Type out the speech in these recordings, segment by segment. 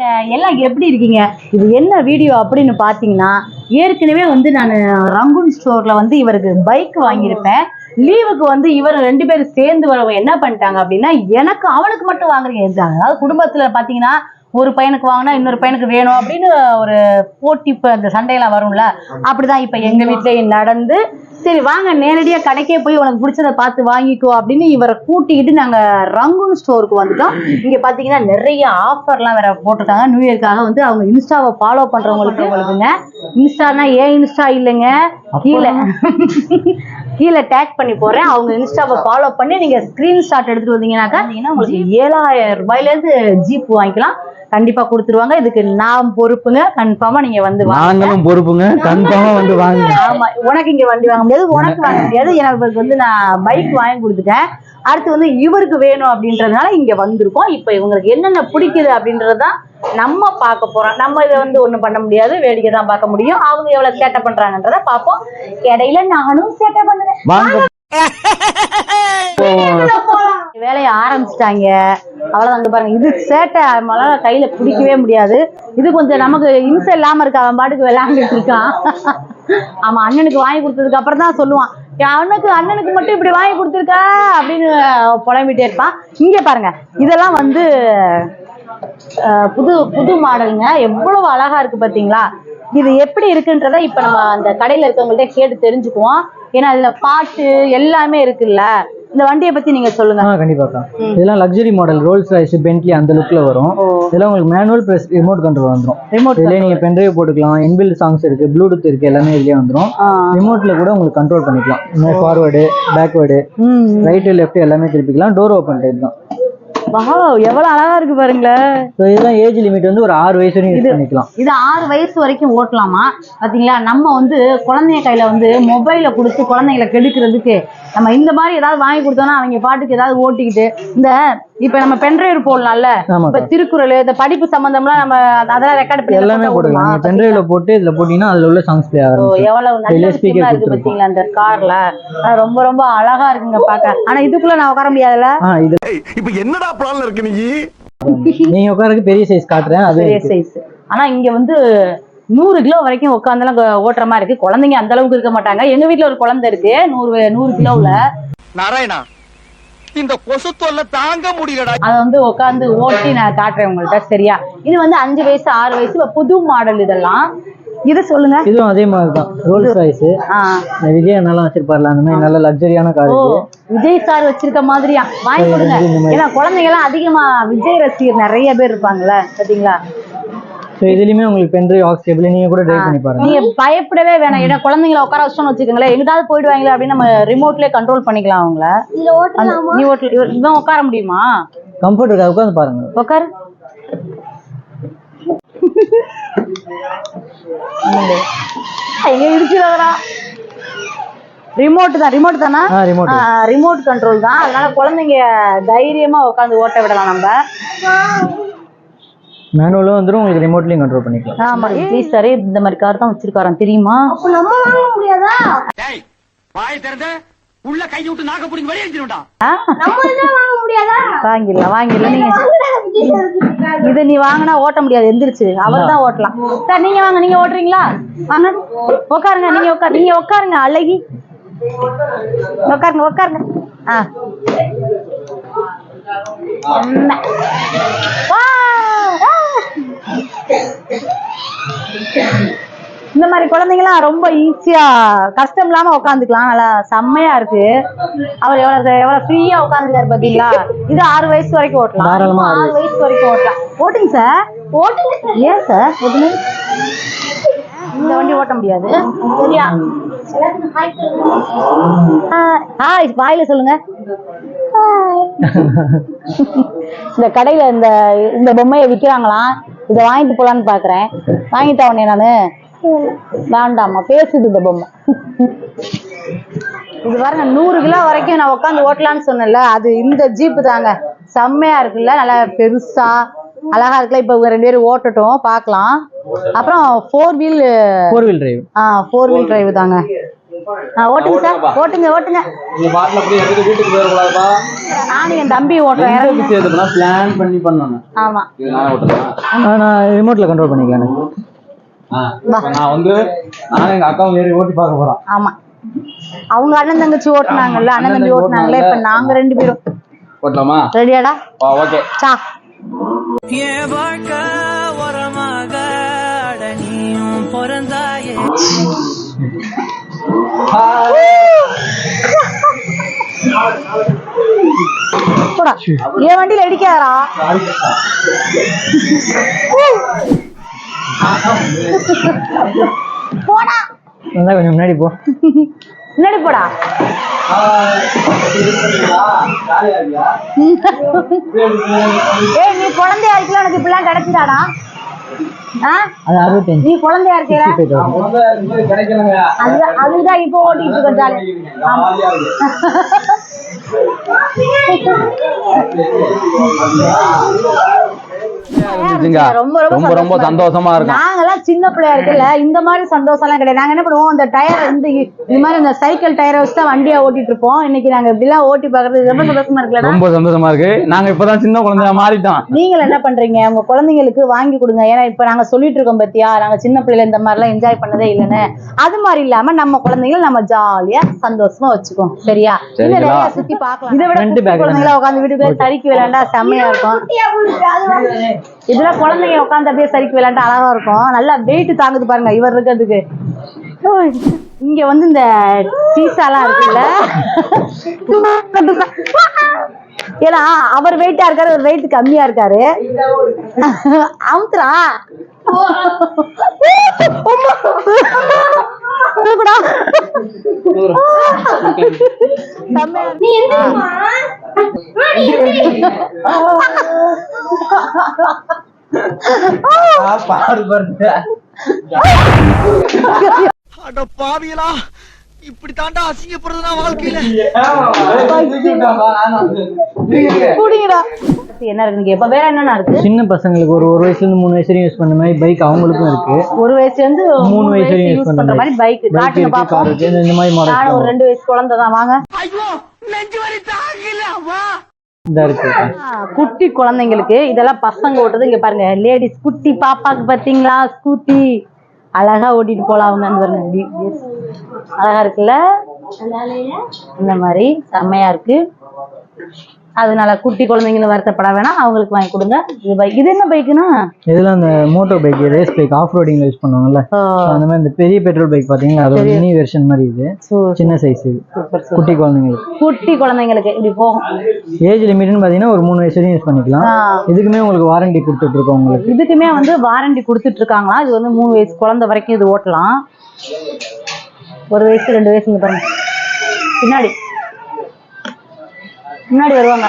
ஹாய்ங்க எல்லாம் எப்படி இருக்கீங்க? இது என்ன வீடியோ அப்படின்னு பார்த்தீங்கன்னா ஏற்கனவே வந்து நான் ரங்குன் ஸ்டோர்ல வந்து இவருக்கு பைக் வாங்கியிருப்பேன். லீவுக்கு வந்து இவர் ரெண்டு பேரும் சேர்ந்து வரவங்க என்ன பண்ணிட்டாங்க அப்படின்னா எனக்கு அவனுக்கு மட்டும் வாங்குறீங்க அதாவது குடும்பத்துல பாத்தீங்கன்னா ஒரு பையனுக்கு வாங்கினா இன்னொரு பையனுக்கு வேணும் அப்படின்னு ஒரு போட்டி இப்போ அந்த சண்டையெல்லாம் வரும்ல அப்படிதான் இப்போ எங்கள் வீட்லயும் நடந்து சரி வாங்க நேரடியாக கடைக்கே போய் உனக்கு பிடிச்சத பார்த்து வாங்கிக்கோ அப்படின்னு இவரை கூட்டிக்கிட்டு நாங்கள் ரங்குன் ஸ்டோருக்கு வந்துட்டோம். இங்கே பார்த்தீங்கன்னா நிறைய ஆஃபர்லாம் வேற போட்டிருக்காங்க. நியூ இயர்க்காக வந்து அவங்க இன்ஸ்டாவை ஃபாலோ பண்ணுறவங்களுக்கு உங்களுக்குங்க இன்ஸ்டானா ஏன் இன்ஸ்டா இல்லைங்க? கீழே. கீழே டேக் பண்ணி போறேன். அவங்க இன்ஸ்டாவை ஃபாலோ பண்ணி நீங்க ஸ்கிரீன்ஷாட் எடுத்துட்டு வந்தீங்கன்னாக்கா உங்களுக்கு ஏழாயிரம் ரூபாயிலேருந்து ஜீப் வாங்கிக்கலாம். கண்டிப்பா கொடுத்துருவாங்க. இதுக்கு நான் பொறுப்புங்க. கன்ஃபார்மா நீங்க வந்து வாங்க நாங்களும் பொறுப்புங்க. கன்ஃபார்மா வந்து வாங்க ஆமா. உனக்கு இங்க வண்டி வாங்க முடியாது. உனக்கு வாங்க முடியாது. எனக்கு வந்து நான் பைக் வாங்கி கொடுத்துட்டேன். அடுத்து வந்து இவருக்கு வேணும் அப்படின்றதுனால இங்க வந்திருக்கோம். இப்போ இவங்களுக்கு என்னென்ன பிடிக்குது அப்படின்றதுதான் நம்ம பார்க்க போறோம். நம்ம இதை வந்து ஒண்ணும் பண்ண முடியாது. வேடிக்கை தான் பார்க்க முடியும். அவங்க எவ்வளவு சேட்டை பண்றாங்கன்றத பார்ப்போம். இடையில நானும் சேட்டை பண்ணுவேன். வேலையை ஆரம்பிச்சிட்டாங்க. அவ்வளவுதான் அங்க பாருங்க. இது சேட்டை. நம்மளால கையில பிடிக்கவே முடியாது. இது கொஞ்சம் நமக்கு இம்சை இல்லாம இருக்கு. அவன் பாட்டுக்கு விளையாண்டுட்டு இருக்கான். ஆமா அண்ணனுக்கு வாங்கி கொடுத்ததுக்கு அப்புறம் தான் சொல்லுவான். என் அண்ணனுக்கு அண்ணனுக்கு மட்டும் இப்படி வாங்கி கொடுத்துருக்கா? அப்படின்னு புலம்பிட்டே இருப்பான். இங்க பாருங்க. இதெல்லாம் வந்து புது புது மாடலுங்க. எவ்வளவு அழகா இருக்கு பாத்தீங்களா? இது எப்படி இருக்குன்றத இப்ப நம்ம அந்த கடையில இருக்கவங்கள்ட்ட கேட்டு தெரிஞ்சுக்குவோம். ஏன்னா அதுல பாட்டு எல்லாமே இருக்குல்ல. இந்த வண்டியை பத்தி நீங்க சொல்லுங்க. கண்டிப்பாக்கா இதெல்லாம் luxury model Rolls Royce Bentley அந்த லுக்ல வரும். இதெல்லாம் உங்களுக்கு மேனுவல் ப்ளஸ் ரிமோட் கண்ட்ரோல் வந்துரும். ரிமோட் இதுலயே நீங்க பென்ட்ரைவ் போட்டுக்கலாம் இன்பில்ட் சாங்ஸ் இருக்கு ப்ளூடூத் இருக்கு எல்லாமே இதுலயே வந்துரும். ரிமோட்ல கூட உங்களுக்கு கண்ட்ரோல் பண்ணிக்கலாம். ஃபார்வர்டு பேக்வேர்டு ரைட்டு லெஃப்ட் எல்லாமே திருப்பிக்கலாம். டோர் ஓப்பன் டைப் தான். வாவ் எவ்வளவு அழகா இருக்கு பாருங்களேன். இதுதான் ஏஜ் லிமிட் வந்து ஒரு ஆறு வயசு யூஸ் பண்ணிக்கலாம். இது ஆறு வயசு வரைக்கும் ஓட்டலாமா? பாத்தீங்களா? நம்ம வந்து குழந்தைங்க கையில வந்து மொபைல கொடுத்து குழந்தைங்களை கெடுக்கிறதுக்கு நம்ம இந்த மாதிரி ஏதாவது வாங்கி கொடுத்தோம்னா அவங்க பாட்டுக்கு ஏதாவது ஓட்டிக்கிட்டு இந்த இப்ப நம்ம பென்ட்ரைவ் போடலாம்ல. இப்ப திருக்குறள் இந்த படிப்பு சம்பந்தம்லாம் நம்ம அதெல்லாம் ரெக்கார்ட் பண்ணி எல்லாமே போட்டுக்கலாம். பென்ட்ரைவ்ல போட்டு இதுல போட்டீங்கன்னா அதுல உள்ள சாங்ஸ் பிளே ஓ, ஆகும் எவ்வளவு நல்ல விஷயமா இருக்கு. பாத்தீங்களா இந்த கார்ல? ரொம்ப ரொம்ப அழகா இருக்குங்க பாக்க. ஆனா இதுக்குள்ள நான் உட்கார இது இப்ப என்னடா பிளான்ல இருக்கு நீ? நீங்க உட்காரக்கு பெரிய சைஸ் காட்டுறேன் அது பெரிய சைஸ் ஆனா இங்க வந்து நூறு கிலோ வரைக்கும் உட்காந்துலாம் ஓட்டுற மாதிரி இருக்கு. குழந்தைங்க அந்த அளவுக்கு இருக்க மாட்டாங்க. எங்க வீட்ல ஒரு குழந்தை இருக்கு நூறு நூறு கிலோவுல. நாராயணா இந்த கொசு தொல்லை தாங்க முடியலடா. அதை வந்து உட்காந்து ஓட்டி நான் காட்டுறேன் உங்கள்ட்ட சரியா? இது வந்து அஞ்சு வயசு ஆறு வயசு புது மாடல் இதெல்லாம். இதை சொல்லுங்க. இதுவும் அதே மாதிரி தான். ரோல்ஸ் ராய்ஸ் விஜய் நல்லா வச்சிருப்பார்ல அந்த மாதிரி நல்ல லக்ஸரியான கார் விஜய் சார் வச்சிருக்க மாதிரியா? வாங்கி கொடுங்க. ஏன்னா குழந்தைங்க எல்லாம் அதிகமா விஜய் ரசிகர் நிறைய பேர் இருப்பாங்கல்ல பாத்தீங்களா? ஸோ இதுலயுமே உங்களுக்கு பென்ட்ரைவ் ஆக்ஸ் கேபிள் நீங்க கூட ட்ரைவ் பண்ணி பாருங்க. நீங்க பயப்படவே வேணாம். ஏன்னா குழந்தைங்களை உட்கார வச்சோம்னு வச்சுக்கோங்களேன். எங்கிட்டாவது போயிடுவாங்களே அப்படின்னு நம்ம ரிமோட்லயே கண்ட்ரோல் பண்ணிக்கலாம் அவங்கள. நீ ஓட்டல இவ- இவன் உட்கார முடியுமா? கம்ஃபர்ட் இருக்கா உட்காந்து பாருங்க. உட்காரு. ரிமோட் தான் ரிமோட் தானா? ஆ ரிமோட் ரிமோட் கண்ட்ரோல் தான். அதனால குழந்தைங்க தைரியமா உட்காந்து ஓட்ட விடலாம் நம்ம. மேனுவலும் வந்துடும் உங்களுக்கு ரிமோட்லயும் கண்ட்ரோல் பண்ணிக்கலாம். ஆமா விஜய் சார் இந்த மாதிரி கார் தான் வச்சிருக்காராம் தெரியுமா? டேய் வாய் திறந்த உள்ள கை விட்டு நாக்க பிடிங்க வெளியே அடிச்சிருடா ஆ? வாங்கிடலாம் வாங்கிடலாம். நீங்க இது நீ வாங்கினா ஓட்ட முடியாது எந்திரிச்சு. அவர் தான் ஓட்டலாம். சார் நீங்க வாங்க நீங்க ஓட்டுறீங்களா? வாங்க உட்காருங்க நீங்க உட்காரு நீங்க உட்காருங்க அழகி. உட்காருங்க உட்காருங்க! ஆ! இந்த மாதிரி குழந்தைங்கலாம் ரொம்ப ஈஸியா கஷ்டம் இல்லாம உட்காந்துக்கலாம் நல்லா செம்மையா இருக்கு. அவர் எவ்வளவு எவ்வளவு ஃப்ரீயா உட்காந்துருக்காரு பாத்தீங்களா? இது ஆறு வயசு வரைக்கும் ஓட்டலாம். ஆறு வயசு. வரைக்கும் ஓட்டலாம். ஓட்டுங்க சார் ஓட்டுங்க ஏன் சார் ஓட்டுங்க. இந்த வண்டி ஓட்ட முடியாது. சரியா? ஹாய் வாயில சொல்லுங்க. இந்த கடையில இந்த இந்த பொம்மையை விக்கிறாங்களாம். இதை வாங்கிட்டு போலான்னு பாக்குறேன். வாங்கிட்டா உடனே நானு. வேண்டாமா பேசுது இந்த பொம்மை. இது பாருங்க நூறு கிலோ வரைக்கும் நான் உட்காந்து ஓட்டலாம்னு சொன்னேன்ல அது இந்த ஜீப்பு தாங்க. செம்மையா இருக்குல்ல நல்லா பெருசா அழகா இருக்குல்ல இப்ப இவங்க ரெண்டு பேரும் ஓட்டட்டும் பார்க்கலாம். அப்புறம் four wheel four wheel drive ஆ ஃபோர் வீல் டிரைவ் தாங்க. ஆ, ஓட்டுங்க சார் ஓட்டுங்க ஓட்டுங்க. நானும் என் தம்பி ஓட்டுறேன் பிளான் பண்ணி பண்ணணும். ஆமா. நான் ஓட்டுறேன் நான் ரிமோட்ல கண்ட்ரோல் பண்ணிக்கலாம் நான் வந்து நானும் எங்க அக்காவும் ஏறி ஓட்டி பார்க்க போறோம். ஆமா. அவங்க அண்ணன் தங்கச்சி ஓட்டுனாங்கல்ல அண்ணன் தம்பி ஓட்டுனாங்கல்ல இப்ப நாங்க ரெண்டு பேரும். ஓட்டலாமா? ரெடியாடா ஓகே. சா. என் வண்டியில அடிக்காதடா போடா. நல்லா கொஞ்சம் முன்னாடி போ. முன்னாடி போடா. ஏய் நீ குழந்தையா இருக்கல உனக்கு இப்படிலாம் அறுபத்தஞ்சு. நீ குழந்தையா கிடைக்கலங்க அதுதான் அதுதான் இப்போ ஓட்டிட்டு இருக்க ஜாலி ஆமா. இருந்துச்சுங்க. ரொம்ப ரொம்ப ரொம்ப சந்தோஷமா இருக்கும் நாங்கெல்லாம் சின்ன பிள்ளையா இருக்குல்ல இந்த மாதிரி சந்தோஷம் எல்லாம் கிடையாது. நாங்க என்ன பண்ணுவோம் இந்த டயர் இந்த இந்த மாதிரி இந்த சைக்கிள் டயரை வச்சு தான் வண்டியா ஓட்டிட்டு இருப்போம். இன்னைக்கு நாங்க இப்படி எல்லாம் ஓட்டி பாக்குறது ரொம்ப சந்தோஷமா இருக்குல்லடா ரொம்ப சந்தோஷமா இருக்கு. நாங்க இப்பதான் சின்ன குழந்தையா மாறிட்டோம். நீங்கள் என்ன பண்றீங்க? உங்க குழந்தைங்களுக்கு வாங்கி கொடுங்க. ஏன்னா இப்ப நாங்க சொல்லிட்டு இருக்கோம் பத்தியா நாங்க சின்ன பிள்ளைல இந்த மாதிரி எல்லாம் என்ஜாய் பண்ணதே இல்லைன்னு. அது மாதிரி இல்லாம நம்ம குழந்தைங்களை நம்ம ஜாலியா சந்தோஷமா வச்சுக்கோம் சரியா? சுத்தி பார்க்கலாம். இதை விட குழந்தைங்களா உட்காந்து வீட்டுக்குள்ள சறுக்கி விளையாண்டா செம்மையா இருக்கும். இதுல குழந்தைங்க உட்காந்து அப்படியே சறுக்கி விளையாண்டா அழகா இருக்கும். நல்லா வெயிட் தாங்குது பாருங்க இவர் இருக்கிறதுக்கு. இங்க வந்து இந்த சீசாலாம் இருக்குல்ல? ஏன்னா அவர் வெயிட்டா இருக்காரு ஒரு வெயிட் கம்மியா இருக்காரு. அமுத்துறா தூக்குடா. அட பாவியலா இப்படி தாண்டா அசிங்கப்படுறதுனா வாழ்க்கையில என்ன வேற என்னென்ன இருக்கு? சின்ன பசங்களுக்கு ஒரு ஒரு வயசுல இருந்து மூணு வயசு வரையும் யூஸ் பண்ண மாதிரி பைக் அவங்களுக்கும் இருக்கு. ஒரு வயசுல இருந்து மூணு வயசு வரையும் யூஸ் பண்ற மாதிரி பைக் காட்டுங்க பாப்போம். இந்த- மாதிரி ஒரு ரெண்டு வயசு குழந்தை தான் வாங்க. ஐயோ நெஞ்சு வலி தாங்கல வா. இந்த இருக்கு ஆ, குட்டி குழந்தைங்களுக்கு இதெல்லாம் பசங்க ஓட்டுறது இங்க பாருங்க. லேடிஸ் குட்டி பாப்பாக்கு பாத்தீங்களா? ஸ்கூட்டி. அழகா ஓட்டிட்டு போலாம் அவங்க பாருங்க. அழகா இருக்குல்ல? இந்த மாதிரி. செம்மையா இருக்கு. அதனால குட்டி குழந்தைங்களும் வருத்தப்பட வேணாம். அவங்களுக்கு வாங்கி கொடுங்க. இது பைக் இது என்ன பைக்குன்னா இதெல்லாம் அந்த moto bike race bike off roading use பண்ணுவாங்கல்ல. அந்த மாதிரி இந்த பெரிய பெட்ரோல் பைக் பாத்தீங்கன்னா அது ஒரு மினி வெர்ஷன் மாதிரி இது. சின்ன சைஸ் இது. குட்டி குழந்தைங்களுக்கு. குட்டி குழந்தைங்களுக்கு இப்படி போகும். ஏஜ் லிமிட்னு பாத்தீங்கன்னா ஒரு மூணு வயசு வரையும் யூஸ் பண்ணிக்கலாம். இதுக்குமே உங்களுக்கு வாரண்டி கொடுத்துட்டு இருக்கோம் உங்களுக்கு. இதுக்குமே வந்து வாரண்டி கொடுத்துட்டு இருக்காங்களா இது வந்து மூணு வயசு குழந்தை வரைக்கும் இது ஓட்டலாம். ஒரு வயசு ரெண்டு வயசு இங்க பாருங்க. பின்னாடி. முன்னாடி வருவாங்க.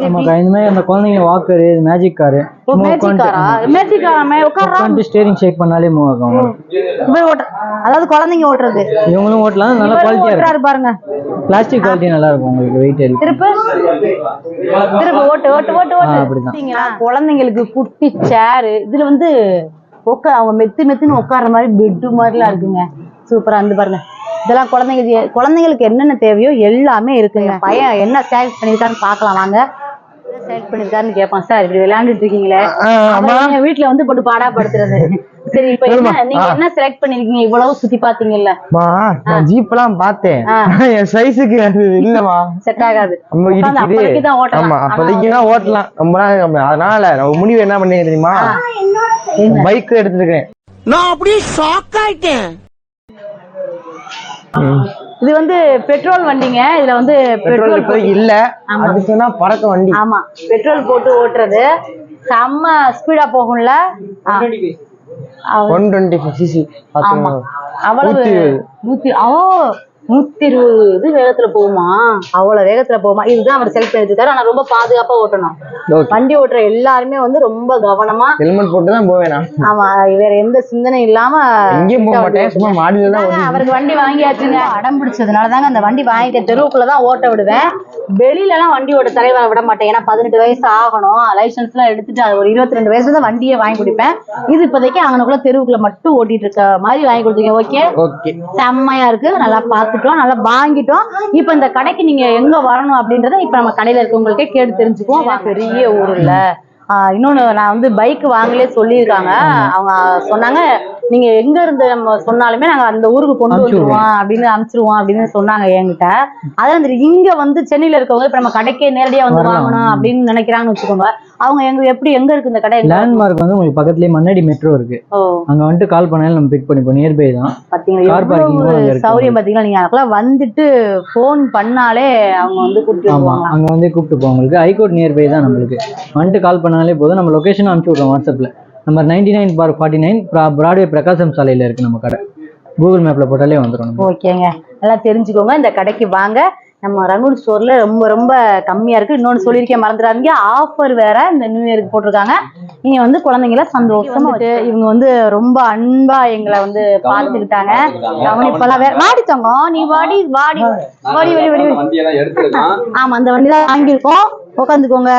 நமக்கு இந்த மாதிரி அந்த குழந்தைங்க வாக்கரு மேஜிக் காரு மேஜிக் காரா மேஜிக் உட்காந்து ஸ்டேரிங் ஷேக் பண்ணாலே மூவ் ஆகும். அதாவது குழந்தைங்க ஓட்டுறது. இவங்களும் ஓட்டலாம் நல்ல குவாலிட்டியா பாருங்க. பிளாஸ்டிக் குவாலிட்டி நல்லா இருக்கும் உங்களுக்கு வெயிட் இருக்கு திருப்பு. திருப்பு ஓட்டு ஓட்டு ஓட்டு ஓட்டு. அப்படிதான். குழந்தைங்களுக்கு குட்டி சேரு இதுல வந்து உட்கா அவங்க மெத்து மெத்துன்னு உட்கார்ற மாதிரி பெட்டு மாதிரிலாம் இருக்குங்க. சூப்பரா இருந்து பாருங்க. இதெல்லாம் குழந்தைங்க குழந்தைங்களுக்கு என்னென்ன தேவையோ எல்லாமே இருக்குங்க. பையன் என்ன செலக்ட் பண்ணிருக்காருன்னு பார்க்கலாம் வாங்க. செலக்ட் பண்ணிருக்காருன்னு கேட்பான் சார் இப்படி விளையாண்டுட்டு இருக்கீங்களே. வீட்டுல வந்து போட்டு பாடா படுத்துறது சரி இப்ப என்ன நீங்க என்ன செலக்ட் பண்ணிருக்கீங்க? இவ்வளவு சுத்தி பாத்தீங்கல்ல நான் ஜீப் எல்லாம் பார்த்தேன். என் சைஸுக்கு அது செட் ஆகாது. ஆமா அப்போதைக்கு தான் ஓட்டலாம். ரொம்ப நம்ம- அதனால நான் முடிவு என்ன பண்ணி தெரியுமா? பைக் எடுத்துருக்கேன் நான் அப்படியே ஷாக் ஆயிட்டேன். இது வந்து பெட்ரோல் வண்டிங்க. இதுல வந்து பெட்ரோல் இல்ல. ஆமா. அது சொன்னா பறக்க வண்டி. ஆமா. பெட்ரோல் போட்டு ஓட்டுறது. செம்ம ஸ்பீடா போகும்ல. One twenty CC. ஆமா. அவ்வளவு நூத்தி ஓ. நூத்தி இருபது வேகத்துல போகுமா? அவ்வளவு வேகத்துல போகுமா? இதுதான் அவர் செல்ஃப் எடுத்துட்டாரு ஆனா ரொம்ப பாதுகாப்பா ஓட்டணும். வண்டி ஓட்டுற எல்லாருமே வந்து ரொம்ப கவனமா ஹெல்மெட் போட்டு தான் போவேன்? ஆமா வேற எந்த சிந்தனை இல்லாம எங்கேயும் போக கிட்ட மாட்டேன். வண்டி சும்மா மாடியில தான் அதாங்க, அவருக்கு வண்டி வாங்கியாச்சுங்க. அடம் பிடிச்சதுனால தாங்க அந்த வண்டி வாங்கிக்க தெருவுக்குள்ள தான் ஓட்ட விடுவேன். வெளியில எல்லாம் வண்டி ஓட்ட தலைவரை விட மாட்டேன். ஏன்னா பதினெட்டு வயசு ஆகணும். லைசன்ஸ் எல்லாம் எடுத்துட்டு அது ஒரு இருபத்தி ரெண்டு வயசுல தான் வண்டியே வாங்கி கொடுப்பேன். இது இப்போதைக்கு அங்கனக்குள்ள தெருவுக்குள்ள மட்டும் ஓட்டிட்டு இருக்க மாதிரி வாங்கி கொடுத்தீங்க. ஓகே? ஓகே. செம்மையா இருக்கு. நல்லா பார்த்துட்டோம் நல்லா வாங்கிட்டோம். இப்போ இந்த கடைக்கு நீங்க எங்க வரணும் அப்படின்றத இப்போ நம்ம கடையில இருக்கவங்களுக்கே கேட்டு தெரிஞ்சுக்குவோம். பெரிய ஊர் இல்ல ஆஹ் இன்னொன்னு நான் வந்து பைக் வாங்கலே சொல்லியிருக்காங்க. அவங்க சொன்னாங்க நீங்க எங்க இருந்து நம்ம சொன்னாலுமே நாங்க அந்த ஊருக்கு கொண்டு வந்துருவோம் அப்படின்னு அனுப்பிச்சிருவோம் அப்படின்னு சொன்னாங்க என்கிட்ட. அதான் இந்த இங்க வந்து சென்னையில இருக்கவங்க இப்ப நம்ம கடைக்கே நேரடியா வந்து. வாங்கணும் அப்படின்னு நினைக்கிறாங்கன்னு வச்சுக்கோங்க. அவங்க எங்க எப்படி எங்க இருக்கு இந்த கடை? லேண்ட்மார்க் வந்து உங்களுக்கு பக்கத்துலயே மண்ணடி மெட்ரோ இருக்கு. அங்க வந்துட்டு கால் பண்ணாலும் நம்ம பிக் பண்ணிப்போம். நியர்பை தான். இருக்கு. சௌரியம் பாத்தீங்களா? நீங்க வந்துட்டு போன் பண்ணாலே அவங்க வந்து வருவாங்களாம் அங்க வந்து கூப்பிட்டு போவோம். உங்களுக்கு ஹைகோர்ட் நியர்பை தான் நம்மளுக்கு. வந்துட்டு கால் பண்ணாலே போதும். நம்ம லொகேஷன் அனுப்பிச்சு விட்றோம் வாட்ஸ்அப்ல number ninety nine four forty nine Broadway Prakasam சாலையில இருக்கு நம்ம கடை. கூகுள் மேப்ல போட்டாலே வந்துடும் ஓகேங்க. நல்லா தெரிஞ்சுக்கோங்க. இந்த கடைக்கு வாங்க. நம்ம ரங்கூன் ஸ்டோர்ல ரொம்ப ரொம்ப கம்மியா இருக்கு. இன்னொன்னு சொல்லியிருக்கேன் மறந்துடாதீங்க. ஆஃபர் வேற இந்த நியூ இயருக்கு போட்டிருக்காங்க. நீங்க வந்து குழந்தைங்கள சந்தோஷமா இவங்க வந்து ரொம்ப அன்பா எங்களை வந்து பார்த்துக்கிட்டாங்க. கவனிப்பெல்லாம் வேற வாடி தங்கம் நீ வாடி வாடி. வாடி வாடி வாடி ஆமா அந்த வண்டி தான் வாங்கியிருக்கோம். உட்காந்துக்கோங்க.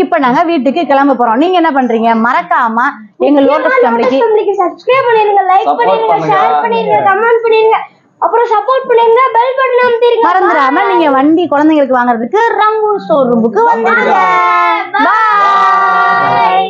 இப்ப நாங்க வீட்டுக்கு கிளம்ப போறோம். நீங்க என்ன பண்றீங்க? மறக்காம எங்க லோட்டஸ் ஃபேமிலிக்கு சப்ஸ்கிரைப் பண்ணிருங்க லைக் பண்ணிருங்க பண்ணுங்க. ஷேர் பண்ணிருங்க கமெண்ட் பண்ணிருங்க அப்புறம் சப்போர்ட் பண்ணிருங்க பெல் பட்டன் அமுத்திருங்க. மறந்துடாம நீங்க வண்டி குழந்தைங்களுக்கு வாங்குறதுக்கு ரங்கூன் ஸ்டோர் ரூமுக்கு வந்துருங்க. பாய்